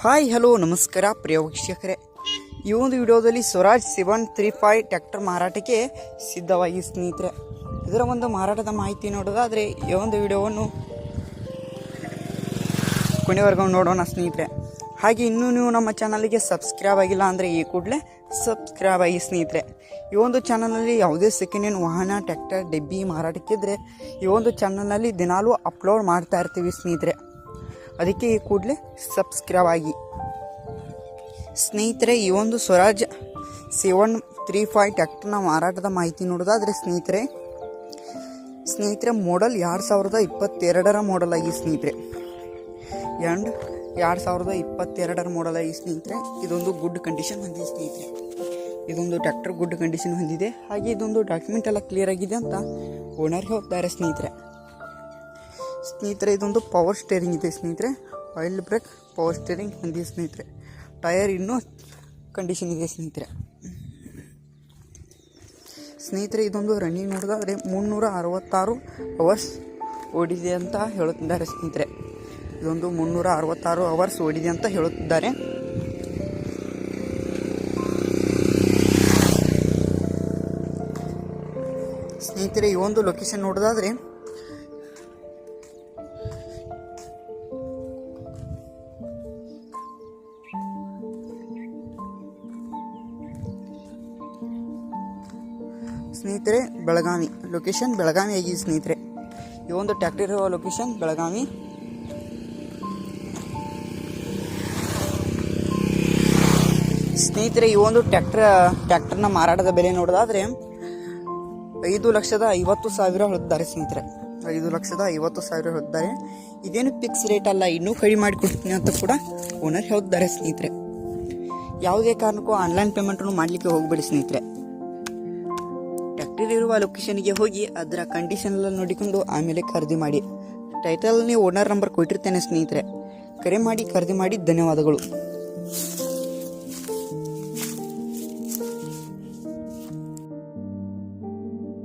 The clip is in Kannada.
ಹಾಯ್, ಹಲೋ, ನಮಸ್ಕಾರ, ಪ್ರಿಯ ವೀಕ್ಷಕರೇ. ಈ ಒಂದು ವಿಡಿಯೋದಲ್ಲಿ Swaraj seven three five tractor ಮಾರಾಟಕ್ಕೆ ಸಿದ್ಧವಾಗಿ ಸ್ನೇಹಿತರೆ. ಇದರ ಒಂದು ಮಾರಾಟದ ಮಾಹಿತಿ ನೋಡೋದಾದರೆ, ಈ ಒಂದು ವಿಡಿಯೋವನ್ನು ಕೊನೆವರೆಗೂ ನೋಡೋಣ ಸ್ನೇಹಿತರೆ. ಹಾಗೆ ಇನ್ನೂ ನೀವು ನಮ್ಮ ಚಾನಲ್ಗೆ ಸಬ್ಸ್ಕ್ರೈಬ್ ಆಗಿಲ್ಲ ಅಂದರೆ ಈ ಕೂಡಲೇ ಸಬ್ಸ್ಕ್ರೈಬ್ ಆಗಿ ಸ್ನೇಹಿತರೆ. ಈ ಒಂದು ಚಾನಲ್ನಲ್ಲಿ ಯಾವುದೇ ಸೆಕೆಂಡ್ ಹ್ಯಾಂಡ್ ವಾಹನ ಟ್ಯಾಕ್ಟರ್ ಡೆಬ್ಬಿ ಮಾರಾಟಕ್ಕಿದ್ರೆ ಈ ಒಂದು ಚಾನಲ್ನಲ್ಲಿ ದಿನಾಲೂ ಅಪ್ಲೋಡ್ ಮಾಡ್ತಾ ಇರ್ತೀವಿ ಸ್ನೇಹಿತರೆ. ಅದಕ್ಕೆ ಈ ಕೂಡಲೇ ಸಬ್ಸ್ಕ್ರೈಬ್ ಆಗಿ. ಸ್ನೇಹಿತರೆ, ಈ ಒಂದು ಸ್ವರಾಜ್ ಸೆವೆನ್ ತ್ರೀ ಫೈವ್ ಟ್ಯಾಕ್ಟರ್ನ ಮಾರಾಟದ ಮಾಹಿತಿ ನೋಡೋದಾದರೆ ಸ್ನೇಹಿತರೆ ಸ್ನೇಹಿತರೆ ಮಾಡಲ್ ಎರಡು ಸಾವಿರದ ಇಪ್ಪತ್ತೆರಡರ ಮಾಡಲ್ ಆಗಿ ಸ್ನೇಹಿತರೆ. ಆ್ಯಂಡ್ ಎರಡು ಸಾವಿರದ ಇಪ್ಪತ್ತೆರಡರ ಮಾಡಲ್ ಆಗಿ ಸ್ನೇಹಿತರೆ, ಇದೊಂದು ಗುಡ್ ಕಂಡೀಷನ್ ಹೊಂದಿದೆ ಸ್ನೇಹಿತರೆ. ಇದೊಂದು ಟ್ಯಾಕ್ಟರ್ ಗುಡ್ ಕಂಡೀಷನ್ ಹೊಂದಿದೆ. ಹಾಗೆ ಇದೊಂದು ಡಾಕ್ಯುಮೆಂಟ್ ಎಲ್ಲ ಕ್ಲಿಯರ್ ಆಗಿದೆ ಅಂತ ಓನರ್ ಹೇಳ್ತಾರೆ ಸ್ನೇಹಿತರೆ. ಸ್ನೇಹಿತರೆ, ಇದೊಂದು ಪವರ್ ಸ್ಟೇರಿಂಗ್ ಇದೆ ಸ್ನೇಹಿತರೆ. ಆಯಿಲ್ ಬ್ರೇಕ್ ಪವರ್ ಸ್ಟೇರಿಂಗ್ ಹೊಂದಿದೆ ಸ್ನೇಹಿತರೆ. ಟಯರ್ ಇನ್ನೂ ಕಂಡೀಷನ್ ಇದೆ ಸ್ನೇಹಿತರೆ. ಸ್ನೇಹಿತರೆ, ಇದೊಂದು ರನ್ನಿಂಗ್ ನೋಡೋದಾದರೆ ಮುನ್ನೂರ ಅರವತ್ತಾರು ಅವರ್ಸ್ ಓಡಿದೆ ಅಂತ ಹೇಳುತ್ತಿದ್ದಾರೆ ಸ್ನೇಹಿತರೆ. ಇದೊಂದು ಮುನ್ನೂರ ಅರವತ್ತಾರು ಅವರ್ಸ್ ಓಡಿದೆ ಅಂತ ಹೇಳುತ್ತಿದ್ದಾರೆ. ಸ್ನೇಹಿತರೆ, ಈ ಒಂದು ಲೊಕೇಶನ್ ನೋಡೋದಾದರೆ ಸ್ನೇಹಿತರೆ, ಬೆಳಗಾವಿ. ಲೊಕೇಶನ್ ಬೆಳಗಾವಿ ಆಗಿದೆ ಸ್ನೇಹಿತರೆ. ಈ ಒಂದು ಟ್ಯಾಕ್ಟರ್ ಇರುವ ಲೊಕೇಶನ್ ಬೆಳಗಾವಿ. ಸ್ನೇಹಿತರೆ, ಈ ಒಂದು ಟ್ಯಾಕ್ಟರ್ ಟ್ಯಾಕ್ಟರ್ನ ಮಾರಾಟದ ಬೆಲೆ ನೋಡೋದಾದ್ರೆ ಐದು ಲಕ್ಷದ ಐವತ್ತು ಸಾವಿರ ಹೊಡೆದಿದ್ದಾರೆ ಸ್ನೇಹಿತರೆ. ಐದು ಲಕ್ಷದ ಐವತ್ತು ಸಾವಿರ ಹೊಡೆದಿದ್ದಾರೆ ಇದೇನು ಫಿಕ್ಸ್ ರೇಟ್ ಅಲ್ಲ, ಇನ್ನೂ ಕಡಿಮೆ ಮಾಡಿಕೊಡ್ತೀನಿ ಅಂತ ಕೂಡ ಓನರ್ ಹೇಳಿದ್ದಾರೆ ಸ್ನೇಹಿತರೆ. ಯಾವುದೇ ಕಾರಣಕ್ಕೂ ಆನ್ಲೈನ್ ಪೇಮೆಂಟನ್ನು ಮಾಡಲಿಕ್ಕೆ ಹೋಗಬೇಡಿ ಸ್ನೇಹಿತರೆ. ಟ್ಯಾಕ್ಟರ್ ಇರುವ ಲೊಕೇಶನ್ಗೆ ಹೋಗಿ ಅದರ ಕಂಡೀಷನ್ ಎಲ್ಲ ನೋಡಿಕೊಂಡು ಆಮೇಲೆ ಖರೀದಿ ಮಾಡಿ. ಟೈಟಲ್ನೇ ಓನರ್ ನಂಬರ್ ಕೊಟ್ಟಿರ್ತೇನೆ ಸ್ನೇಹಿತರೆ. ಕರೆ ಮಾಡಿ ಖರೀದಿ ಮಾಡಿ ಧನ್ಯವಾದಗಳು.